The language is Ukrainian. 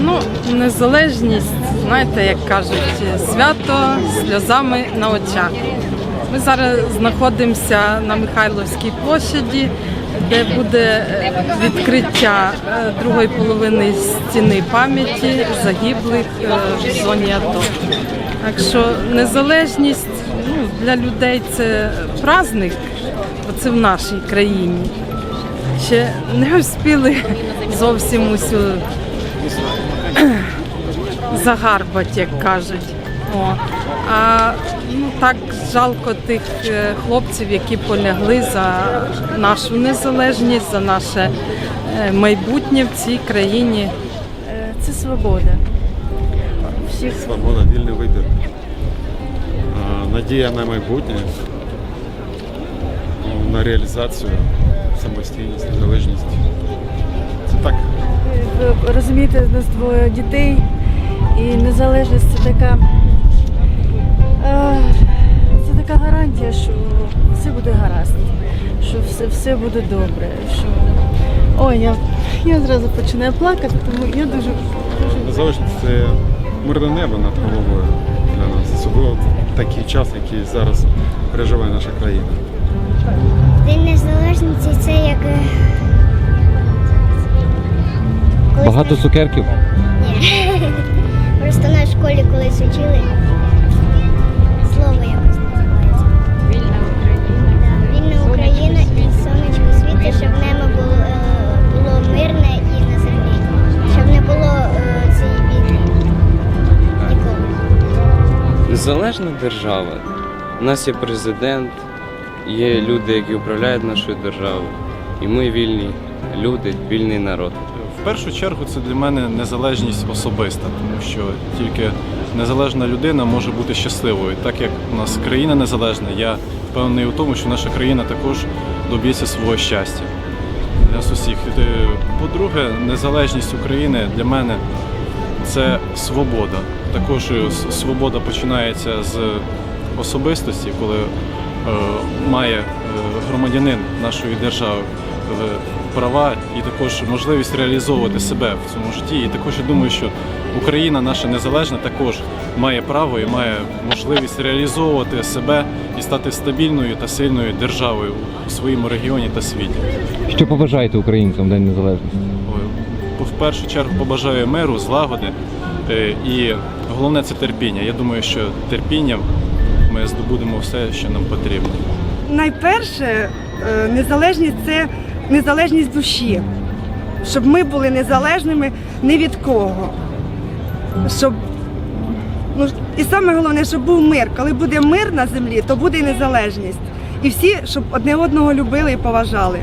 Ну, незалежність, знаєте, як кажуть, свято сльозами на очах. Ми зараз знаходимося на Михайловській площаді, де буде е, відкриття е, другої половини стіни пам'яті загиблих е, в зоні АТО. Так що незалежність ну, для людей це праздник, бо це в нашій країні. Ще не успіли зовсім усю загарбать, як кажуть. О. А ну так жалко тих е, хлопців, які полягли за нашу незалежність, за наше е, майбутнє в цій країні. Е, Це свобода. Всіх Свобода, вільний вибір. Надія на майбутнє, ну, на реалізацію, самостійність, незалежність. Це так. ви розумієте, у нас двоє дітей, і незалежність це така. е, Це така гарантія, що все буде гаразд, що все, все буде добре. Що... Ой, я, я зразу починаю плакати, тому я дуже, дуже Незалежність це мирне небо над головою для нас. Особливо такий час, який зараз переживає наша країна. День незалежності це як. е, Багато цукерків. Школі колись учили. Слово якось називається. Вільна Україна. Вільна Україна і сонечко світи, щоб небо було, е, було мирне і на землі. Щоб не було е, цієї війни. Ніколи. Незалежна держава. У нас є президент, є люди, які управляють нашою державою. І ми вільні люди, вільний народ. Першу чергу це для мене незалежність особиста, тому що тільки незалежна людина може бути щасливою. Так як у нас країна незалежна, я впевнений у тому, що наша країна також доб'ється свого щастя для нас усіх. Е, По-друге, незалежність України для мене це свобода. Також е, свобода починається з особистості, коли е, має громадянин нашої держави права і також можливість реалізовувати себе в цьому житті. І також я думаю, що Україна наша незалежна також має право і має можливість реалізовувати себе і стати стабільною та сильною державою у своєму регіоні та світі. Що побажаєте українцям в День Незалежності? В першу чергу побажаю миру, злагоди е, і головне це терпіння. Я думаю, що терпінням ми здобудемо все, що нам потрібно. найперше, е, незалежність це незалежність душі. Щоб ми були незалежними ні від кого. Щоб, ну, і саме головне, щоб був мир. Коли буде мир на землі, то буде і незалежність. І всі, щоб одне одного любили і поважали.